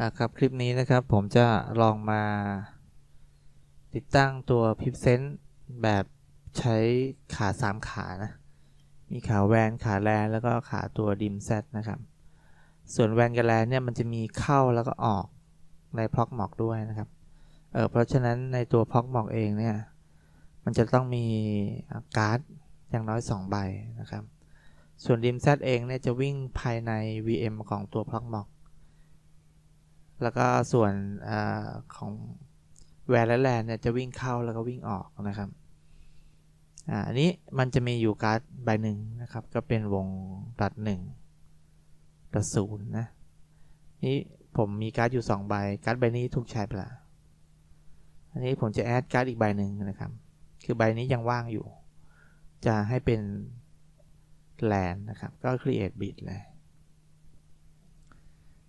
อ่าครับคลิปนี้นะครับผมจะลองมา ติดตั้งตัว p i p s e n s e แบบใช้ขา3ขานะมีขาแวนขาแลนแล้วก็ขาตัวดิมเซตนะครับ ส่วนแวนกับแลนเนี่ยมันจะมีเข้าแล้วก็ออกในพล็อกหมอกด้วยนะครับเออเพราะฉะนั้นในตัวพล็อกหมอกเองเนี่ยมันจะต้องมีการ์ดอย่างน้อย 2 ใบนะครับ ส่วนดิมเซตเองเนี่ยจะวิ่งภายใน VM ของตัวพล็อกหมอก แล้วก็ส่วนอของแวร์และแลนเนี่ยจะวิ่งเข้าแล้วก็วิ่งออกนะครับอันนี้มันจะมีอยู่การ์ดใบหนึ่งนะครับ ก็เป็นวงตัดหนึ่งตัดศูนย์นะนี่ผมมีการ์ดอยู่ 2 ใบ การ์ดใบนี้ถูกใช้ไปละอันนี้ผมจะแอดการ์ดอีกใบหนึ่งนะครับ คือใบนี้ยังว่างอยู่ จะให้เป็นแลนนะครับ ก็ create bit เลย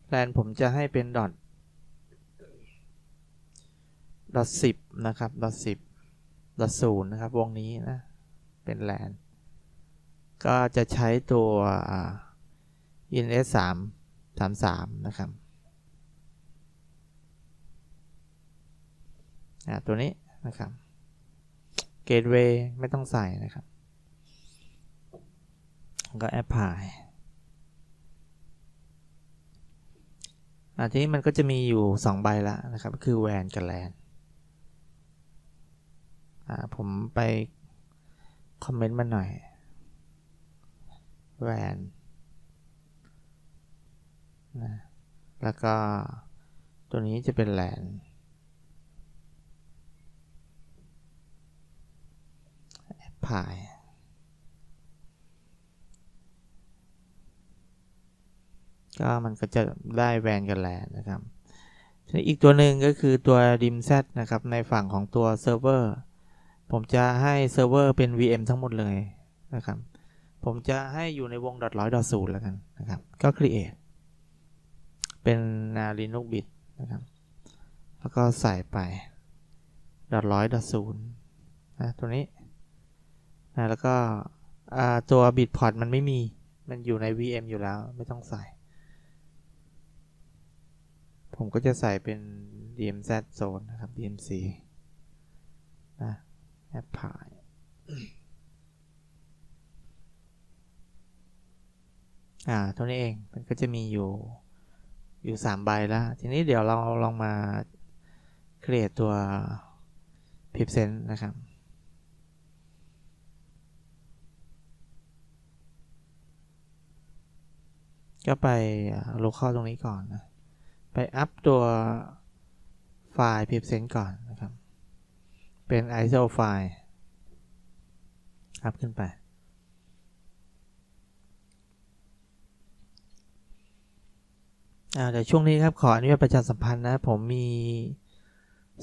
แลนผมจะให้เป็นดอทดอทสิบนะครับดอทสิบดอทศูนย์นะครับวงนี้นะ เป็นแลนก็จะใช้ตัว ins 3 3 3นะครับตัวนี้นะครับเกตเวย์ไม่ต้องใส่นะครับ ก็แอปพลาย อันนี้มันก็จะมีอยู่ 2 ใบละนะครับ คือแวนกับแลนผมไปคอมเมนต์มาหน่อยแวนนะแล้วก็ตัวนี้จะเป็นแลนแอปพาย ก็มันก็จะได้แวนกันแลนนะครับอีกตัวหนึ่งก็คือตัว dim set นะครับในฝั่งของตัวเซิร์ฟเวอร์ผมจะให้เซิร์ฟเวอร์เป็น VM ทั้งหมดเลยนะครับ ผมจะให้อยู่ในวง .100 .0 แล้วกันนะครับ ก็ create เป็น Linux bit นะครับ แล้วก็ใส่ไป .100 .0 นะตัวนี้นะแล้วก็ตัว bitport มันไม่มี มันอยู่ใน VM อยู่แล้วไม่ต้องใส่ ผมก็จะใส่เป็น DMZ zone นะครับ DMC นะแอปพลายอ่าตัวนี้เองมันก็จะมีอยู่อยู่สามใบแล้ว ทีนี้เดี๋ยวเราลองมา create ตัว p i p s e n นะครับ ก็ไป local ตรงนี้ก่อนนะ ไปอัพตัวไฟล์ p i p s e n ก่อนนะครับ เป็น ISO ไฟล์อัพขึ้นไป เดี๋ยวช่วงนี้ครับ ขออนุญาตประชาสัมพันธ์นะ ผมมี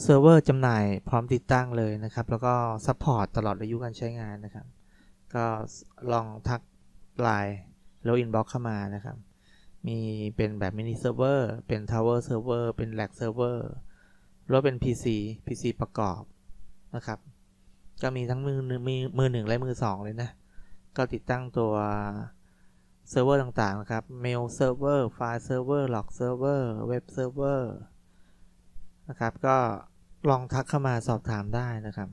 เซิร์ฟเวอร์จำหน่ายพร้อมติดตั้งเลยนะครับ แล้วก็ซัพพอร์ตตลอดอายุการใช้งานนะครับ ก็ลองทักไลน์แล้วอินบ็อกเข้ามานะครับ มีเป็นแบบมินิเซิร์ฟเวอร์ เป็นทาวเวอร์เซิร์ฟเวอร์ เป็นแลกเซิร์ฟเวอร์หรือเป็น PC PC ประกอบนะครับ ก็มีทั้งมือมือมือหนึ่งและมือสองเลยนะ ก็ติดตั้งตัวเซิร์ฟเวอร์ต่างๆนะครับเมลเซิร์ฟเวอร์ไฟล์เซิร์ฟเวอร์ล็อกเซิร์ฟเวอร์เว็บเซิร์ฟเวอร์นะครับ ก็ลองทักเข้ามาสอบถามได้นะครับ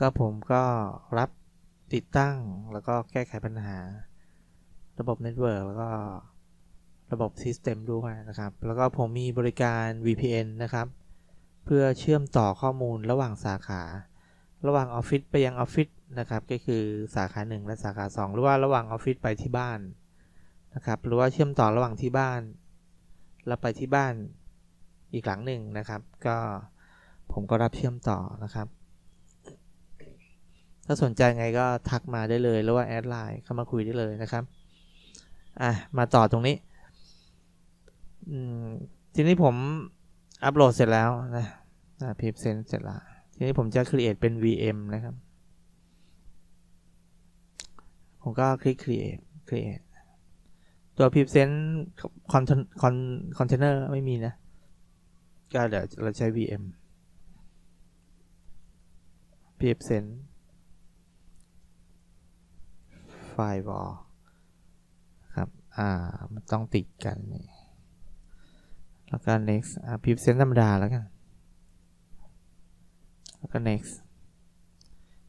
ก็ผมก็รับติดตั้งแล้วก็แก้ไขปัญหา ระบบเน็ตเวิร์กแล้วก็ ระบบซิสเต็มด้วยนะครับ แล้วก็ผมมีบริการ VPN นะครับ เพื่อเชื่อมต่อข้อมูลระหว่างสาขา ระหว่างออฟฟิศไปยังออฟฟิศนะครับ ก็คือสาขา 1 และสาขา 2 หรือว่าระหว่างออฟฟิศไปที่บ้านนะครับ หรือว่าเชื่อมต่อระหว่างที่บ้าน แล้วไปที่บ้านอีกหลังหนึ่งนะครับ ก็ผมก็รับเชื่อมต่อนะครับ ถ้าสนใจไงก็ทักมาได้เลย หรือว่าแอดไลน์เข้ามาคุยได้เลยนะครับ อะ มาต่อตรงนี้ ทีนี้ผมอัปโหลดเสร็จแล้วนะพิมพ์เซนเสร็จแล้ว ทีนี้ผมจะ create เป็น VM นะครับ ผมก็คลิก create create ตัวพิมพ์เซนคอนคอนคอนเทนเนอร์ไม่มีนะ ก็เดี๋ยวเราใช้ VM พิมพ์เซนไฟล์บอครับ อ่า มันต้องติดกันนี่ แล้วก็ next อ่าพิมพ์เซนธรรมดาแล้วกัน แล้วก็ next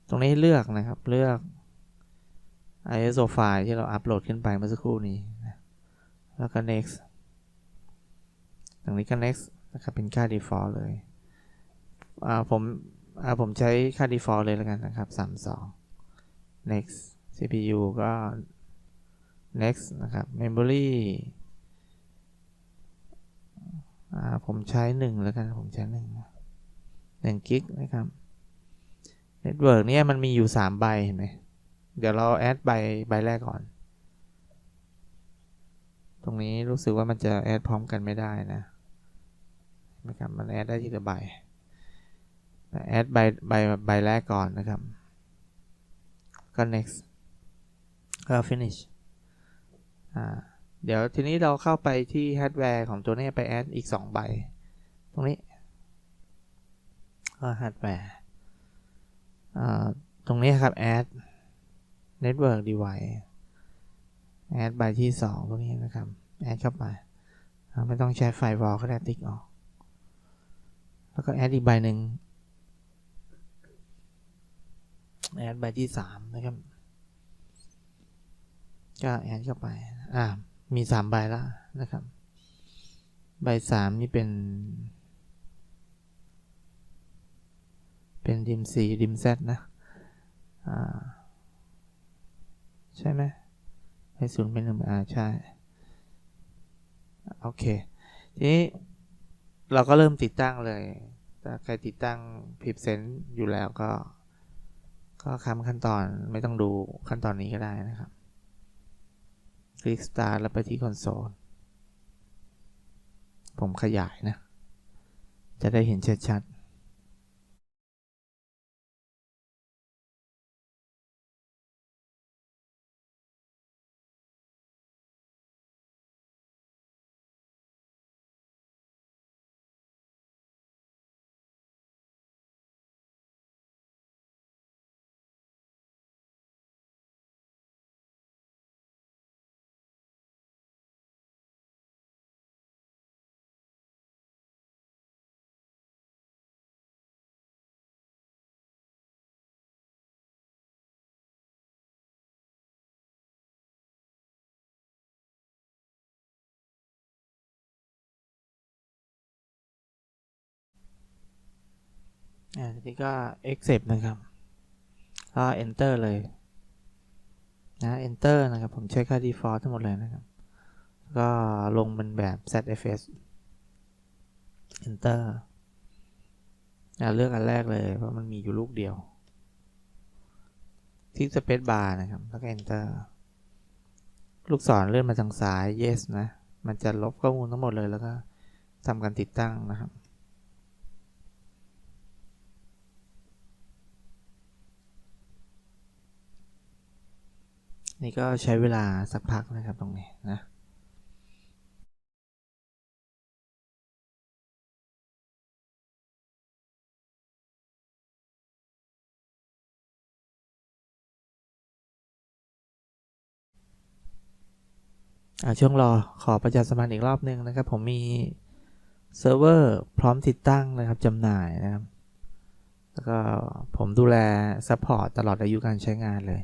ตรงนี้เลือกนะครับ เลือก ISO ไฟล์ที่เราอัปโหลดขึ้นไปเมื่อสักครู่นี้ แล้วก็ next ตรงนี้ก็ next นะครับ เป็นค่า default เลย อ่า ผมอ่าผมใช้ค่า default เลยแล้วกันนะครับ 32 next CPU ก็ next นะครับ memory ผมใช้หนึ่งแล้วกันผมใช้หนึ่งหนึ่งกิกนะครับ network เนี่ยมันมีอยู่สามใบเห็นไหมเดี๋ยวเราแอดใบใบแรกก่อน ตรงนี้รู้สึกว่ามันจะแอดพร้อมกันไม่ได้นะนะครับมันแอดได้ทีละใบแอดใบใบใบแรกก่อนนะครับ ก็ next ก็ finish อ่า เดี๋ยวทีนี้เราเข้าไปที่ฮาร์ดแวร์ของตัวนี้ไปแอดอีก 2 ใบ ตรงนี้ก็ฮาร์ดแวร์ตรงนี้ครับ add network device add ใบที่ 2 ตรงนี้นะครับ add เข้าไปอ่าไม่ต้องใช้ไฟวอลก็ได้ติ๊กออก แล้วก็ add อีกใบหนึ่ง add ใบที่ 3 นะครับ ก็แอดเข้าไป อ่า มี3ใบแล้วนะครับ ใบ3นี่เป็น เป็นดิม C ดิม Z นะอ่าใช่ไหมให้ศูนย์เป็นหนึ่งอ่าใช่ โอเค ทีนี้เราก็เริ่มติดตั้งเลย ถ้าใครติดตั้งพิบเซนอยู่แล้วก็ ก็คำขั้นตอนไม่ต้องดูขั้นตอนนี้ก็ได้นะครับ ลิก Start แล้วไปที่คอนโซล ผมขยายนะ จะได้เห็นชัดๆ อ่าทีนี้ก็ accept นะครับก็ enter เลยนะ enter นะครับ ผมใช้ค่า default ทั้งหมดเลยนะครับ ก็ลงเป็นแบบ ZFS enter อ่าเลือกอันแรกเลย เพราะมันมีอยู่ลูกเดียวที่ space bar นะครับ แล้วก็ enter ลูกศรเลื่อนมาทางซ้าย yes นะ มันจะลบข้อมูลทั้งหมดเลยแล้วก็ทำการติดตั้งนะครับ นี่ก็ใช้เวลาสักพักนะครับตรงนี้นะอ่าช่วงรอขอประชาสัมพันธ์อีกรอบหนึ่งนะครับ ผมมีเซิร์ฟเวอร์พร้อมติดตั้งนะครับจำหน่ายนะครับ แล้วก็ผมดูแลซัพพอร์ตตลอดอายุการใช้งานเลย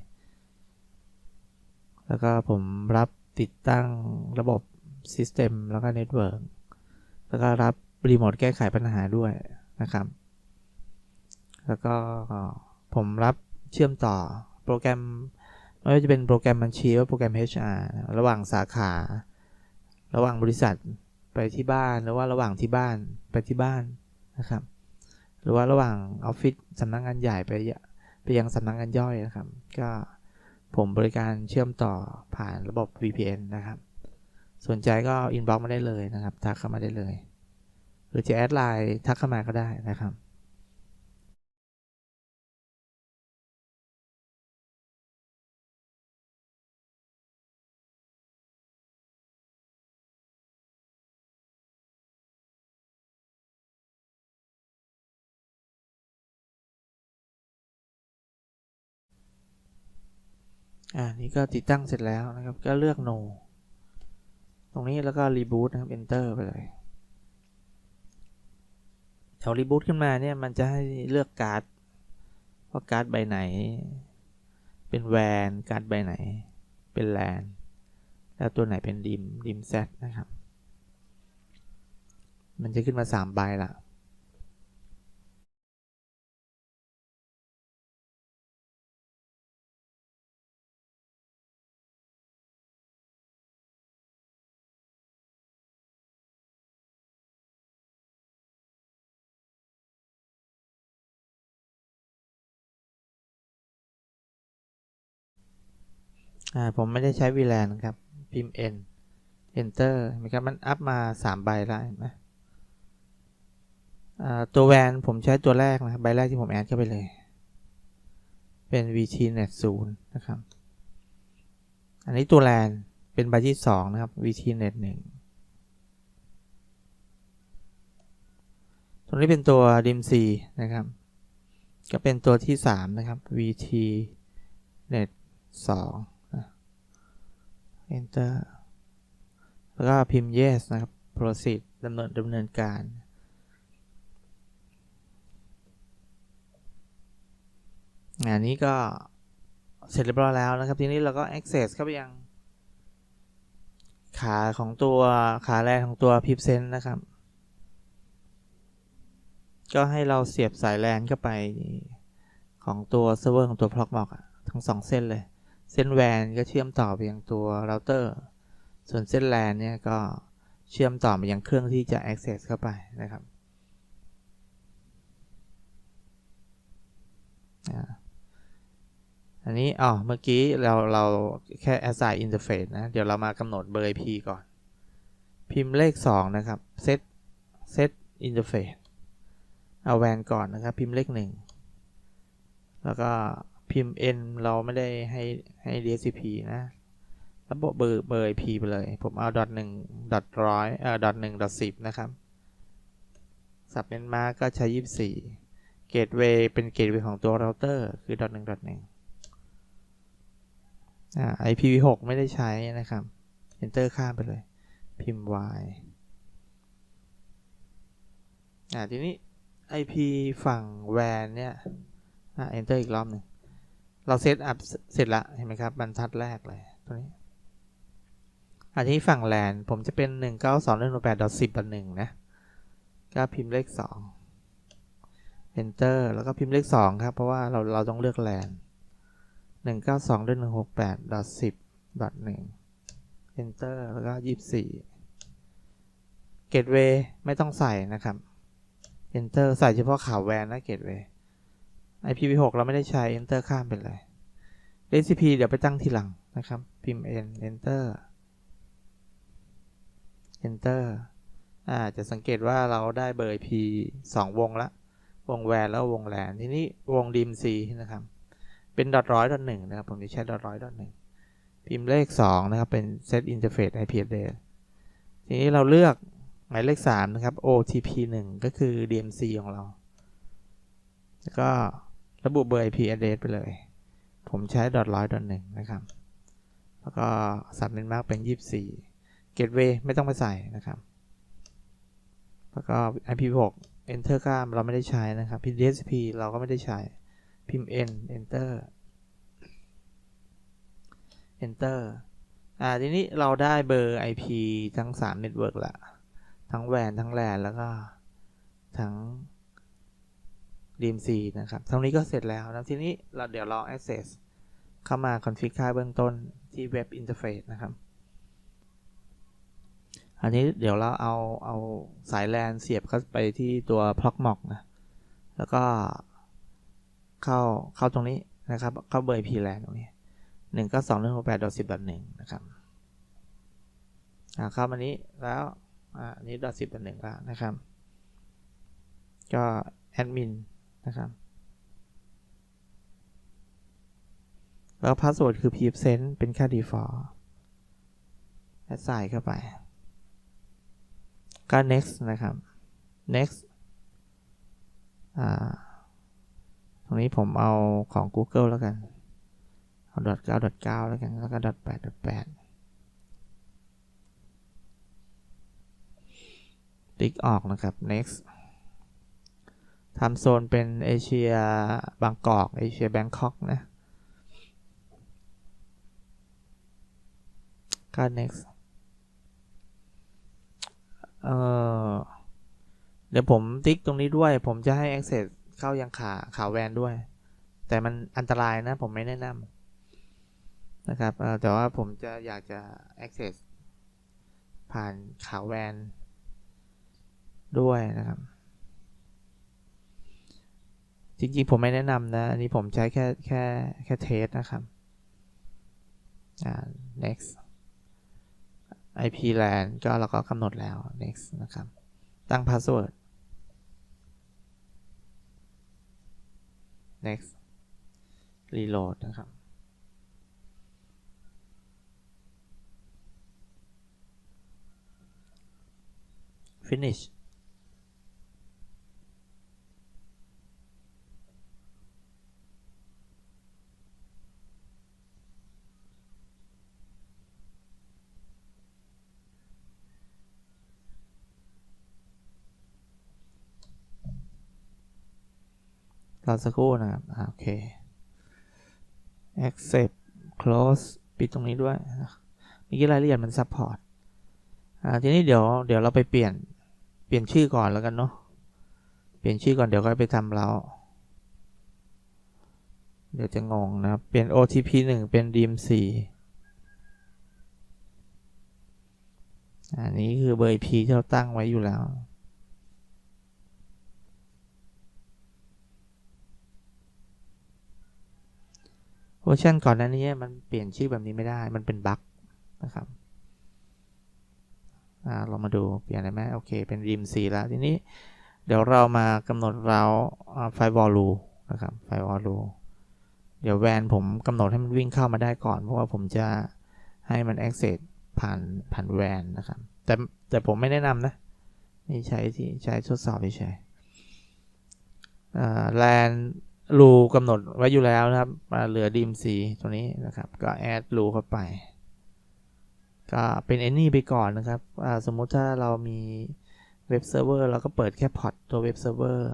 แล้วก็ผมรับติดตั้งระบบ System แล้วก็ Network แล้วก็รับรีโมทแก้ไขปัญหาด้วยนะครับ แล้วก็ผมรับเชื่อมต่อโปรแกรมไม่ว่าจะเป็นโปรแกรมบัญชีหรือโปรแกรม HR ระหว่างสาขา ระหว่างบริษัทไปที่บ้านหรือว่าระหว่างที่บ้านไปที่บ้านนะครับ หรือว่าระหว่างออฟฟิศสำนักงงานใหญ่ไปไปยังสำนักงงานย่อยนะครับ ก็ ผมบริการเชื่อมต่อผ่านระบบ VPN นะครับ สนใจก็อินบ็อกมาได้เลยนะครับ ทักเข้ามาได้เลย หรือจะแอดไลน์ทักเข้ามาก็ได้นะครับ อ่านี่ก็ติดตั้งเสร็จแล้วนะครับ ก็เลือก no ตรงนี้แล้วก็ reboot นะครับ enter ไปเลยแถวรีบูตขึ้นมาเนี่ย มันจะให้เลือกการ์ดว่าการ์ดใบไหน เป็นแวนการ์ดใบไหน เป็นแลนแล้วตัวไหนเป็นดิมดิมเซตนะครับ มันจะขึ้นมาสามใบละ ผมไม่ได้ใช้ VLAN ครับ พิมพ์ N Enter เห็นไหมครับมันอัพมา 3 ใบแล้วเห็นไหมตัวแวนผมใช้ตัวแรกนะใบแรกที่ผมแอดเข้าไปเลย เป็น VT Net 0นะครับ อันนี้ตัวแลนเป็นใบที่ 2 นะครับ VT Net 1ตรงนี้เป็นตัว DIMC นะครับ ก็เป็นตัวที่ 3 นะครับ VT Net 2 enter แล้วก็พิมพ์ yes นะครับ proceed ดำเนินดำเนินการ งานนี้ก็เสร็จเรียบร้อยแล้วนะครับ ทีนี้เราก็ access เข้าไปยัง ขาของตัวขาแรกของตัว p i p s e n นะครับ ก็ให้เราเสียบสายแลนเข้าไปของตัวเซิร์ฟเวอร์ของตัว Proxmox ทั้งสองเส้นเลย เส้นแวนก็เชื่อมต่อไปยังตัวเราเตอร์ ส่วนเส้นแลนเนี่ยก็เชื่อมต่อไปยังเครื่องที่จะ access เข้าไปนะครับอันนี้ อ๋อ เมื่อกี้เราเราแค่ assign interface นะ เดี๋ยวเรามากำหนดเบอร์ IP ก่อน พิมพ์เลข 2 นะครับ set set interface เอาแวนก่อนนะครับ พิมพ์เลข 1 แล้วก็ พิมพ์ n เราไม่ได้ให้ให้ DHCP นะแล้วบเบอร์เบอร์ IP ไปเลย ผมเอา dot หนึ่ง dot ร้อยเอ่อ dot หนึ่ง dot สิบนะครับ สับเป็นมาก็ใช้ยี่สี่เกตเวย์เป็นเกตเวย์ของตัวเราเตอร์คือ dot หนึ่ง dot หนึ่งอ่า IPv6 ไม่ได้ใช้นะครับ enter ข้ามไปเลย พิมพ์ y อ่าทีนี้ IP ฝั่ง WAN เนี่ยอ่า enter อีกรอบหนึ่ง เราเซตอัพเสร็จละเห็นไหมครับ บรรทัดแรกเลยตัวนี้ อันนี้ฝั่งแลนผมจะเป็น 1 9 2 1 8 10 1นะก็พิมพ์เลข 2 enter แล้วก็พิมพ์เลข 2 ครับ เพราะว่าเราเราต้องเลือกแลน1 9 2 1 6 8 10 1 enter แล้วก็ 24 gateway ไม่ต้องใส่นะครับ enter ใส่เฉพาะข่าวแวนนะ gateway IPv6 เราไม่ได้ใช้ enter ข้ามไปเลย DHCP เดี๋ยวไปตั้งทีหลังนะครับ พิมพ์ n enter enter อ่าจะสังเกตว่าเราได้เบอร์ IP 2 วงละ วงแวนแล้ววงแลนทีนี้วง DMC นะครับ เป็นดอทร้อยดอทหนึ่งนะครับ ผมจะใช้ดอทร้อยดอทหนึ่งพิมพ์เลข 2 นะครับ เป็น set interface IP address ทีนี้เราเลือกหมายเลข 3 นะครับ OTP 1 ก็คือ DMC ของเรา แล้วก็ ระบุเบอร์ IP address ไปเลย ผมใช้ดอทร้อยดอทหนึ่งนะครับ แล้วก็สับเป็นมากเป็น 24 gateway ไม่ต้องไปใส่นะครับ แล้วก็ IP6 enter ข้ามเราไม่ได้ใช้นะครับ PDSP เราก็ไม่ได้ใช้ พิมพ์ n enter enter อ่า ทีนี้เราได้เบอร์ IP ทั้ง 3 network ละ ทั้งแวนทั้งแลนแล้วก็ทั้ง DMC นะครับทั้งนี้ก็เสร็จแล้วนะทีนี้เราเดี๋ยวเรา access เข้ามา config ค่าเบื้องต้นที่ web interface นะครับ อันนี้เดี๋ยวเราเอาเอาสายแลนเสียบเข้าไปที่ตัว Proxmox นะ แล้วก็เข้าเข้าตรงนี้นะครับ เข้าเบอร์ p l a n ตรงนี้หนึ่งก็สองหนึ่งหกแปดดอทสิบดอทหนึ่งนะครับเข้ามานี้แล้วอันนี้ดอทสิบดอทหนึ่งแล้วนะครับ ก็แอดมิน นะครับ แล้วพาสเวิร์ดคือ p i p s e n t เป็นค่า default แอดใส่เข้าไป ก็ next นะครับ next ตรงนี้ผมเอาของ Google แล้วกัน เอา .9 .9 แล้วกัน แล้วก็ .8 .8 ติ๊กออกนะครับ next ทำโซนเป็นเอเชียบางกอก เอเชียแบงคอกนะก็ next เอ่อเดี๋ยวผมติ๊กตรงนี้ด้วย ผมจะให้ access เข้ายังขาขาแวนด้วย แต่มันอันตรายนะผมไม่แนะนำนะครับแต่ว่าผมจะอยากจะ access ผ่านขาแวนด้วยนะครับ จริง ๆ ผมไม่แนะนำนะ อันนี้ผมใช้แค่แค่แค่เทสนะครับอ่า next IP LAN ก็เราก็กำหนดแล้ว next นะครับ ตั้ง password next reload นะครับ finish รอสักครู่นะครับโอเค accept close ปิดตรงนี้ด้วยเมื่อกี้รายละเอียดมัน support อ่าทีนี้เดี๋ยวเดี๋ยวเราไปเปลี่ยนเปลี่ยนชื่อก่อนแล้วกันเนาะเปลี่ยนชื่อก่อนเดี๋ยวก็ไปทำแล้วเดี๋ยวจะงงนะครับ เปลี่ยน OTP 1 เป็น DIM 4อันนี้คือเบอร์ IP ที่เราตั้งไว้อยู่แล้ว วอร์ชันก่อนหน้านี้มันเปลี่ยนชื่อแบบนี้ไม่ได้ มันเป็นบั๊กนะครับเรามาดูเปลี่ยนได้ไหมโอเค เป็นริม4แล้ว ทีนี้เดี๋ยวเรามากำหนดเราไฟวอลลูนะครับไฟวอลลูเดี๋ยวแวนผมกำหนดให้มันวิ่งเข้ามาได้ก่อน เพราะว่าผมจะให้มัน access ผ่านผ่านแวนนะครับ แต่แต่ผมไม่แนะนำนะ นี่ใช้ที่ใช้ทดสอบเฉยๆแลน รูกำหนดไว้อยู่แล้วนะครับมาเหลือดิมซีตัวนี้นะครับ ก็แอดรูเข้าไป ก็เป็น any ไปก่อนนะครับสมมุติถ้าเรามีเว็บเซิร์ฟเวอร์เราก็เปิดแค่พอร์ตตัวเว็บเซิร์ฟเวอร์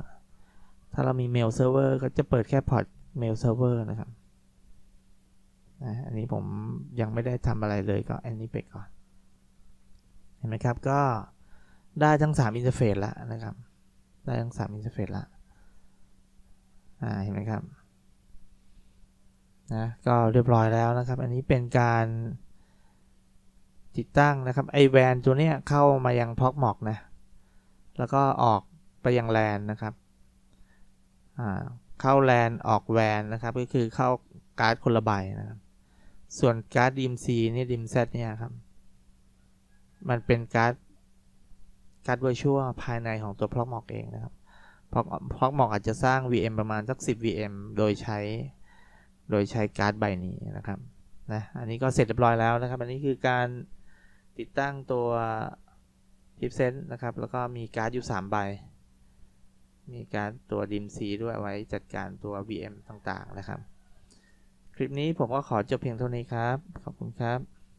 ถ้าเรามีเมลเซิร์ฟเวอร์ก็จะเปิดแค่พอร์ตเมลเซิร์ฟเวอร์นะครับอันนี้ผมยังไม่ได้ทำอะไรเลยก็อันนี้ไปก่อน เห็นไหมครับก็ได้ทั้ง 3 อินเทอร์เฟซแล้วนะครับ ได้ทั้ง 3 อินเทอร์เฟซแล้ว เห็นไหมครับนะก็เรียบร้อยแล้วนะครับ อันนี้เป็นการติดตั้งนะครับไอแวนตัวเนี้ยเข้ามายังพ็อกหมอกนะแล้วก็ออกไปยังแลนนะครับอ่าเข้าแลนออกแวนนะครับ ก็คือเข้าการ์ดคนละใบนะครับ ส่วนการ์ดดีมซีนี่ดีมเซตเนี่ยครับ มันเป็นการ์ดการ์ดเวอร์ชวลภายในของตัวพ็อกหมอกเองนะครับ พราะพราะหมอกอาจจะสร้าง VM ประมาณสัก 10 VM โดยใช้ โดยใช้การ์ดใบนี้นะครับนะอันนี้ก็เสร็จเรียบร้อยแล้วนะครับ อันนี้คือการติดตั้งตัวทิปเซนต์นะครับ แล้วก็มีการ์ดอยู่ 3 ใบ มีการ์ดตัว DIMC ด้วยไว้จัดการตัว VM ต่างๆนะครับ คลิปนี้ผมก็ขอจบเพียงเท่านี้ครับ ขอบคุณครับ